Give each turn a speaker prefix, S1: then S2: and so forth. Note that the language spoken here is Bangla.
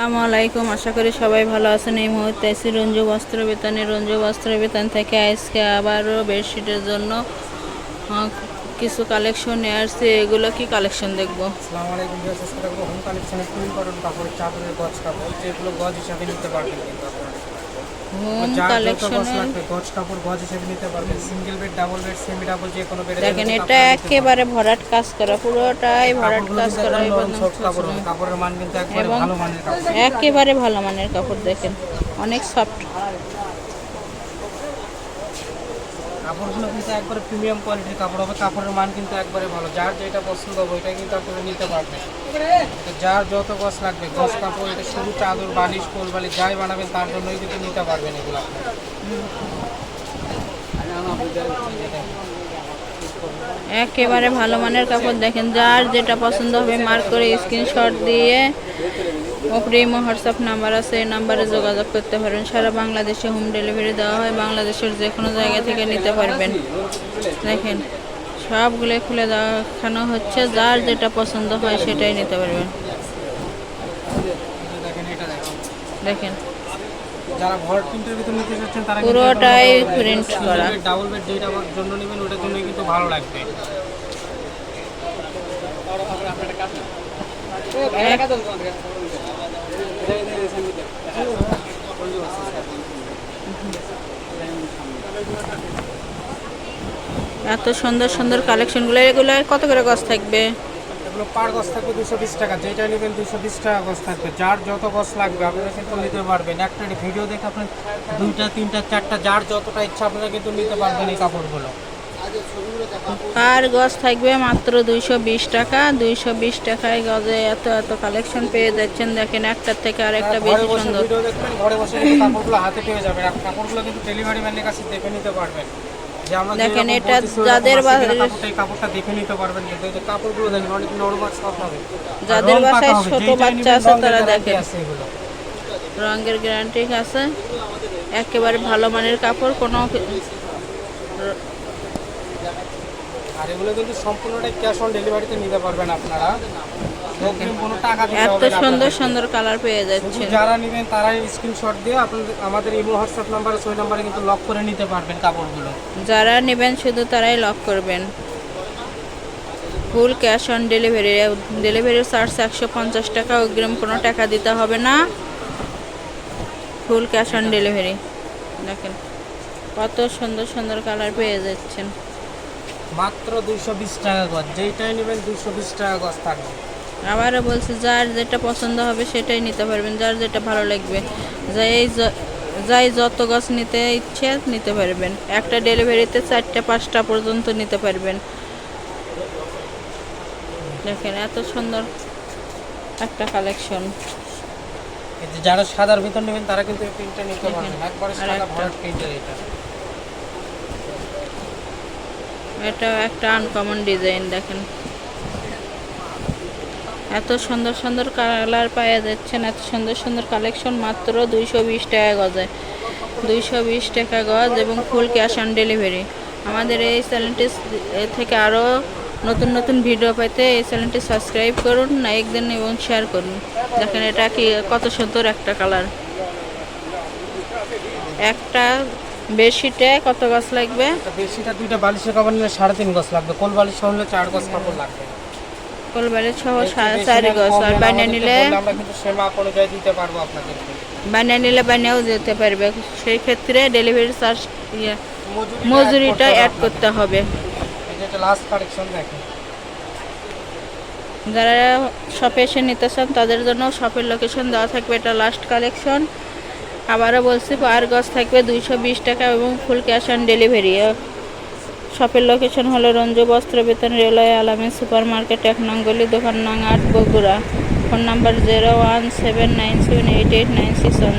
S1: আসসালামু আলাইকুম। আশা করি সবাই ভালো আছেন। এই মুহূর্তে আছি রঞ্জু বস্ত্র বেতনে রঞ্জু বস্ত্র বেতন থেকে আজকে আবারও বেডশিটের জন্য কিছু কালেকশন নিয়ে আসছে। এগুলো কি কালেকশন দেখব?
S2: আসসালামু আলাইকুম হোম কালেকশনের চাদরের গজ কাপড়, যেগুলো গজ হিসাবে নিতে পারবেন
S1: হোম কালেকশনের
S2: গজ কাপড় গজ হিসেবে নিতে পারবেন single bed double bed semi double যে কোনো বেড
S1: দেখেন এটা একেবারে ভরাট কাজ করা পুরোটাই ভরাট কাজ করা
S2: কাপড়ের মান কিন্তু একেবারে ভালো মানের কাপড়।
S1: একেবারে ভালো মানের কাপড় দেখেন অনেক সফট
S2: কাপড়গুলো কিন্তু একবারে প্রিমিয়াম কোয়ালিটির কাপড় হবে। কাপড়ের মান কিন্তু একবারে ভালো। যার যেটা পছন্দ হবে ওইটা কিন্তু আপনারা নিতে পারবেন যার যত গছ লাগবে গজ কাপড়, এটা শুধু চাদর, বালিশ, কোল বালিশ যাই বানাবেন, তার জন্যই কিন্তু নিতে পারবেন এগুলো
S1: একেবারে ভালো মানের কাপড় দেখেন। যার যেটা পছন্দ হবে মার্ক করে স্ক্রিনশট দিয়ে ওপরে ইমো হোয়াটসঅ্যাপ নাম্বার আছে এই নাম্বারে যোগাযোগ করতে পারবেন সারা বাংলাদেশে হোম ডেলিভারি দেওয়া হয় বাংলাদেশের যে কোনো জায়গা থেকে নিতে পারবেন। দেখেন সবগুলো খুলে দেখানো হচ্ছে যার যেটা পছন্দ হয় সেটাই নিতে পারবেন।
S2: দেখেন এটা দেখেন
S1: দেখেন
S2: যারা ভর প্রিন্টের ভিতর নিতে চাচ্ছেন তারা
S1: পুরোটাই print করা।
S2: ডাবল বেড যেটা আমার জন্য নেবেন ওটার জন্য কিন্তু ভালো লাগবে।
S1: এত সুন্দর সুন্দর কালেকশনগুলো, এগুলো কত করে গছ থাকবে?
S2: এগুলো পার গছ থাকবে দুশো বিশ টাকা যেটা নেবেন দুশো বিশ টাকা গছ থাকবে। যার যত গছ লাগবে, আপনারা কিন্তু নিতে পারবেন। একটা ভিডিও দেখে আপনার দুইটা, তিনটা, চারটা, যার যতটা ইচ্ছা, আপনারা কিন্তু নিতে পারবেন এই কাপড়গুলো।
S1: পার গজ থাকবে মাত্র দুইশো বিশ টাকা। দুইশো বিশ টাকায় গজে এত এত কালেকশন পেয়ে যাচ্ছেন। দেখেন একটার থেকে আরেকটা
S2: ঘরে
S1: বেশি সুন্দর।
S2: ঘরে বসে কাপড়গুলো হাতে পেয়ে যাবেন। কাপড়গুলো কিন্তু ডেলিভারি ম্যানের কাছে দেখে নিতে পারবেন।
S1: দেখেন, এটা যাদের
S2: আর
S1: যাদের বাসায় ছোট বাচ্চা আছে তারা দেখেন। রঙের গ্যারান্টি আছে। একেবারে ভালো মানের কাপড় কোনো
S2: আর এগুলো কিন্তু সম্পূর্ণটাই ক্যাশ অন ডেলিভারিতে নিতে পারবেন আপনারা।
S1: এত সুন্দর সুন্দর কালার পেয়ে
S2: শুধু
S1: যাচ্ছেন।
S2: যারা নেবেন তারাই স্ক্রিনশট দিয়ে আপনাদের আমাদের ইমো হোয়াটসঅ্যাপ নাম্বার ওই নাম্বারে কিন্তু লক করে নিতে পারবেন কাপড়গুলো।
S1: যারা নেবেন শুধু তারাই লক করবেন। Full cash on delivery delivery charge একশো পঞ্চাশ টাকা অগ্রিম কোনো টাকা দিতে হবে না। ফুল ক্যাশ অন ডেলিভারি দেখেন কত সুন্দর সুন্দর কালার পেয়ে যাচ্ছেন।
S2: মাত্র দুইশো বিশ টাকা গজ। যেইটাই নেবেন দুইশো বিশ টাকা গজ থাকবে।
S1: আবারও বলছি যার যেটা পছন্দ হবে সেটাই নিতে পারবেন যার যেটা ভালো লাগবে। যাই য- যাই যত গাছ নিতে ইচ্ছে নিতে পারবেন। একটা ডেলিভারিতে চারটে পাঁচটা পর্যন্ত নিতে পারবেন। দেখেন এত সুন্দর একটা কালেকশন।
S2: যারা সাদার ভিতর নেবেন তারা কিন্তু এই প্রিন্টটা নিতে পারবেন। একবারে সাদা ভরাট প্রিন্টের এটা।
S1: এটা একটা আনকমন ডিজাইন দেখেন। এত সুন্দর সুন্দর কালার পাওয়া যাচ্ছেন এত সুন্দর সুন্দর কালেকশন মাত্র দুইশো বিশ টাকা গজে। দুইশো বিশ টাকা গজ এবং ফুল ক্যাশ অন ডেলিভারি আমাদের এই চ্যানেলটি থেকে আরও নতুন নতুন ভিডিও পেতে এই চ্যানেলটি সাবস্ক্রাইব করুন লাইক দিন এবং শেয়ার করুন। দেখেন এটা কি কত সুন্দর একটা কালার একটা বেডশিটে কত গাছ লাগবে?
S2: বেশিটা দুইটা বালিশের নিলে সাড়ে তিন গজ লাগবে। কোল বালিশ সহ নিলে চার গজ কাপড় লাগবে।
S1: কোলবাড়ি সহ
S2: একটু বেশি
S1: চারি আর বানিয়ে নিলে
S2: আমরা কিন্তু সে মাপ অনুযায়ী দিতে পারব
S1: বানিয়ে নিলে বানিয়েও যেতে পারবে। সেই ক্ষেত্রে ডেলিভারি চার্জ ইয়ে
S2: মজুরিটা
S1: মজুরিটা অ্যাড করতে হবে।
S2: এটা লাস্ট কালেকশন দেখেন।
S1: যারা শপে এসে নিতে চান তাদের জন্য শপের লোকেশন দেওয়া থাকবে। এটা লাস্ট কালেকশন আবারও বলছি, পার গজ থাকবে দুইশো বিশ টাকা এবং ফুল ক্যাশ অন ডেলিভারি। শপের লোকেশন হলো রঞ্জু বস্ত্র বেতন রেলওয়ে আলামী সুপার মার্কেট এক নং গলি, দোকান নং আট, Bogura. Phone number zero one seven nine seven eight eight nine six one